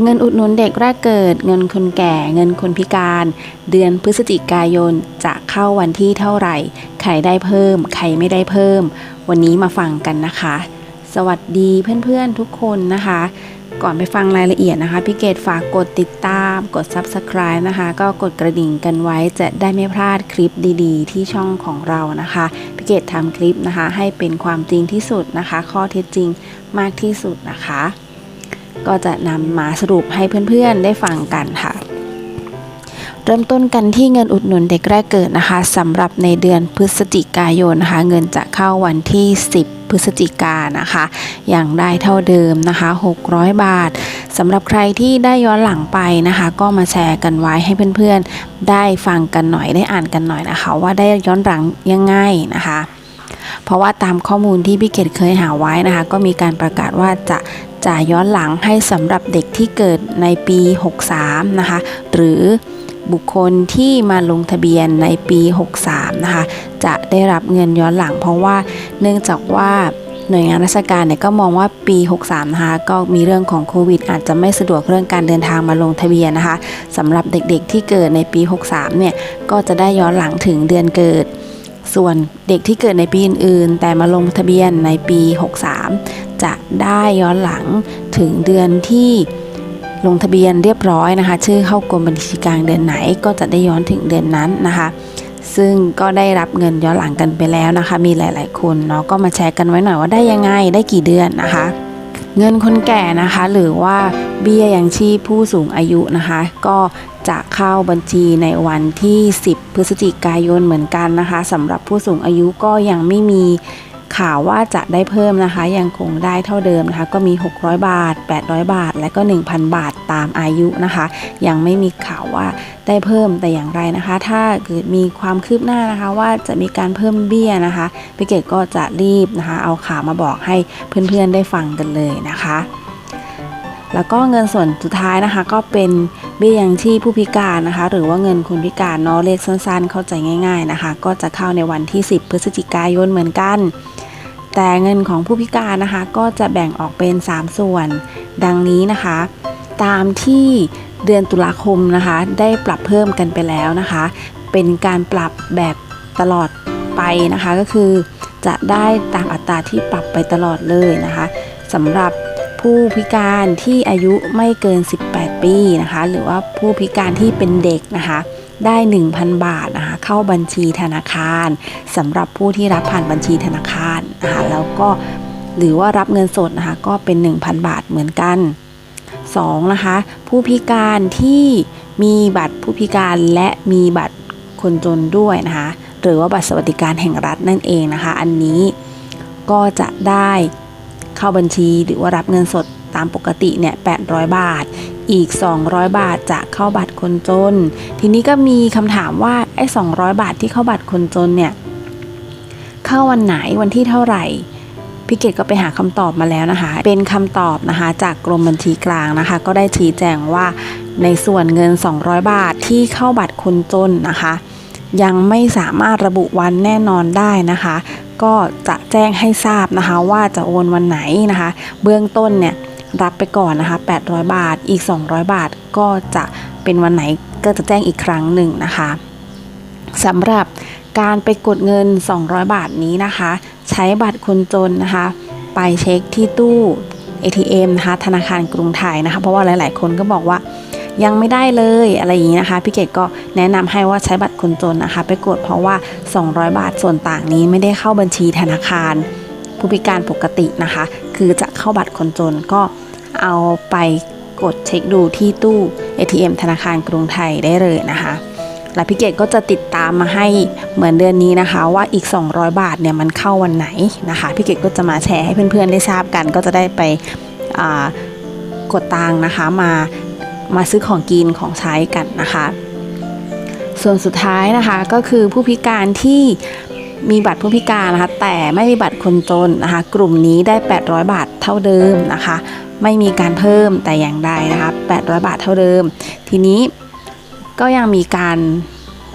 เงินอุดหนุนเด็กแรกเกิด เงินคนแก่ เงินคนพิการ เดือนพฤศจิกายนจะเข้าวันที่เท่าไหร่ ใครได้เพิ่ม ใครไม่ได้เพิ่ม วันนี้มาฟังกันนะคะ สวัสดีเพื่อนๆทุกคนนะคะ ก่อนไปฟังรายละเอียดนะคะ พี่เกดฝากกดติดตาม กด Subscribe นะคะ ก็กดกระดิ่งกันไว้จะได้ไม่พลาดคลิปดีๆ ที่ช่องของเรานะคะ พี่เกดทำคลิปนะคะ ให้เป็นความจริงที่สุดนะคะ ข้อเท็จจริงมากที่สุดนะคะ ก็จะนำมาสรุปให้เพื่อนๆได้ฟังกันค่ะ เริ่มต้นกันที่เงินอุดหนุนเด็กแรกเกิดนะคะสำหรับในเดือนพฤศจิกายนนะคะ เงินจะเข้าวันที่ 10พฤศจิกายนนะคะอย่างได้เท่าเดิมนะคะ 600 บาทสำหรับใครที่ได้ย้อนหลังไปนะคะ ก็มาแชร์กันไว้ให้เพื่อนๆ ได้ฟังกันหน่อยได้อ่านกันหน่อยนะคะ ว่าได้ย้อนหลังยังไงนะคะ เพราะว่าตามข้อมูลที่พี่เกดเคยหาไว้นะคะ ก็มีการประกาศว่าจะจ่ายย้อนหลังให้สำหรับเด็กที่เกิดในปี 63 นะคะ หรือบุคคลที่มาลงทะเบียนในปี 63 นะคะ จะได้รับเงินย้อนหลัง เพราะว่าเนื่องจากว่าหน่วยงานราชการเนี่ยก็มองว่าปี 63 นะคะ ก็มีเรื่องของโควิด อาจจะไม่สะดวกเรื่องการเดินทางมาลงทะเบียนนะคะสำหรับเด็กๆที่เกิดในปี 63 เนี่ย ก็จะได้ย้อนหลังถึงเดือนเกิด ส่วนเด็กที่เกิดในปีอื่นๆ แต่มาลงทะเบียนในปี 63 จะได้ย้อนหลังถึงเดือนที่ลงทะเบียนเรียบร้อยนะคะ ชื่อเข้ากรมบัญชีกลางเดือนไหนก็จะได้ย้อนถึงเดือนนั้นนะคะ ซึ่งก็ได้รับเงินย้อนหลังกันไปแล้วนะคะ มีหลาย ๆ คนเนาะก็มาแชร์กันไว้หน่อยว่าได้ยังไงได้กี่เดือนนะคะ เงินคนแก่นะคะ หรือว่าเบี้ยยังชีพผู้สูงอายุนะคะ ก็จะเข้าบัญชีในวันที่ 10 พฤศจิกายนเหมือนกันนะคะสำหรับผู้สูงอายุก็ยังไม่มี ข่าวว่าจะได้เพิ่มนะคะ ยังคงได้เท่าเดิมนะคะ ก็มี 600 บาท 800 บาท และก็ 1,000 บาทตามอายุนะคะ ยังไม่มีข่าวว่าได้เพิ่มแต่อย่างไรนะคะ ถ้าเกิดมีความคืบหน้านะคะ ว่าจะมีการเพิ่มเบี้ยนะคะพี่เกดก็จะรีบนะคะ เอาข่าวมาบอกให้เพื่อนๆได้ฟังกันเลยนะคะแล้วก็เงินส่วนสุดท้ายนะคะ ก็เป็นเบี้ยยังชีพผู้พิการนะคะ หรือว่าเงินคนพิการเนาะเลขสั้นๆ เข้าใจง่าย ๆนะคะ ก็จะเข้าในวันที่ 10 พฤศจิกายนเหมือนกัน แต่เงินของผู้พิการนะคะก็จะแบ่งออกเป็น 3 ส่วน ดังนี้นะคะ ตามที่เดือนตุลาคมนะคะ ได้ปรับเพิ่มกันไปแล้วนะคะ เป็นการปรับแบบตลอดไปนะคะก็คือ จะได้ตามอัตราที่ปรับไปตลอดเลยนะคะสำหรับผู้พิการที่อายุไม่เกิน 18 ปีนะคะ หรือว่าผู้พิการที่เป็นเด็กนะคะ ได้ 1,000 บาทนะคะเข้าบัญชีธนาคารสำหรับผู้ที่รับผ่านบัญชีธนาคารนะคะแล้วก็หรือว่ารับเงินสดนะคะก็เป็น 1,000 บาทเหมือนกัน 2. นะคะผู้พิการที่มีบัตรผู้พิการและมีบัตรคนจนด้วยนะคะหรือว่าบัตรสวัสดิการแห่งรัฐนั่นเองนะคะ อันนี้ก็จะได้เข้าบัญชีหรือว่ารับเงินสดตามปกติเนี่ย800 บาท อีก 200 บาทจะเข้าบัตร คนจน ทีนี้ก็มีคำถามว่าไอ้200 บาทที่เข้าบัตรคนจนเนี่ยเข้าวันไหนวันที่เท่าไหร่พี่เกดก็ไปหาคำตอบมาแล้วนะคะ เป็นคำตอบนะคะจากกรมบัญชีกลางนะคะ ก็ได้ชี้แจงว่าในส่วนเงิน 200 บาทที่เข้าบัตรคนจนนะคะ ยังไม่สามารถระบุวันแน่นอนได้นะคะ ก็จะแจ้งให้ทราบนะคะ ว่าจะโอนวันไหนนะคะ เบื้องต้นเนี่ยรับไปก่อนนะคะ 800 บาทอีก 200 บาทก็จะ เป็นวันไหนก็จะแจ้งอีกครั้งหนึ่งนะคะสำหรับการไปกดเงิน 200 บาทนี้นะคะ ใช้บัตรคนจนนะคะ ไปเช็คที่ตู้ ATM นะคะธนาคารกรุงไทยนะคะ เพราะว่าหลาย ๆ คนก็บอกว่ายังไม่ได้เลยอะไรอย่างนี้นะคะ พี่เกดก็แนะนำให้ว่าใช้บัตรคนจนนะคะ ไปกดเพราะว่า 200 บาทส่วนต่างนี้ไม่ได้เข้าบัญชีธนาคาร ผู้พิการปกตินะคะ คือจะเข้าบัตรคนจนก็เอาไป กดเช็คดูที่ตู้ ATM ธนาคารกรุงไทยได้เลยนะคะและพี่เกดก็จะติดตามมาให้เหมือนเดือนนี้นะคะ ว่าอีก 200 บาทเนี่ยมันเข้าวันไหนนะคะพี่เกดก็จะมาแชร์ให้เพื่อนๆได้ทราบกัน ก็จะได้ไปกดตังนะคะมามาซื้อของกินของใช้กันนะคะ ส่วนสุดท้ายนะคะก็คือผู้พิการที่มีบัตรผู้พิการนะคะแต่ไม่มีบัตรคนจนนะคะ กลุ่มนี้ได้ 800 บาทเท่าเดิมนะคะ ไม่มีการเพิ่มแต่อย่างใดนะคะ800 บาทเท่าเดิม ทีนี้ก็ยังมีการ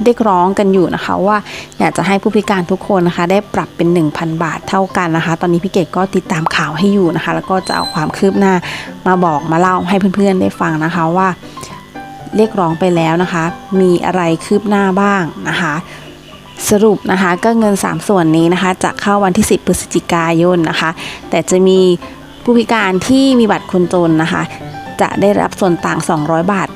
เรียกร้องกันอยู่นะคะว่าอยากจะให้ผู้พิการทุกคนนะคะ ได้ปรับเป็น 1,000 บาทเท่ากันนะคะ ตอนนี้พี่เกดก็ติดตามข่าวให้อยู่นะคะ แล้วก็จะเอาความคืบหน้ามาบอกมาเล่าให้เพื่อนๆได้ฟังนะคะว่า เรียกร้องไปแล้วนะคะ มีอะไรคืบหน้าบ้างนะคะ สรุปนะคะก็เงิน 3 ส่วนนี้นะคะ จะเข้าวันที่ 10พฤศจิกายนนะคะ แต่จะมี ผู้พิการที่มีบัตรคนจนนะคะ จะได้รับส่วนต่าง 200 บาท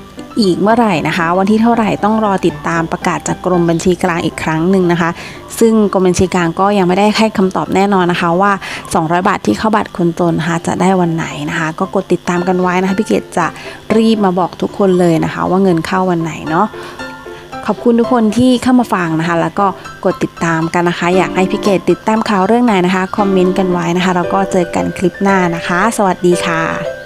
อีกเมื่อไหร่นะคะ วันที่เท่าไหร่ต้องรอติดตามประกาศจากกรมบัญชีกลางอีกครั้งหนึ่งนะคะ ซึ่งกรมบัญชีกลางก็ยังไม่ได้ให้คำตอบแน่นอนนะคะว่า 200 บาทที่เข้าบัตรคนจนนะคะจะได้วันไหนนะคะ ก็กดติดตามกันไว้นะคะพี่เกดจะรีบมาบอกทุกคนเลยนะคะ ว่าเงินเข้าวันไหนเนาะ ขอบคุณทุกคนที่เข้ามาฟังนะคะ แล้วก็กดติดตามกันนะคะ อยากให้พี่เกดติดตามข่าวเรื่องไหนนะคะ คอมเมนต์กันไว้นะคะ แล้วก็เจอกันคลิปหน้านะคะ สวัสดีค่ะ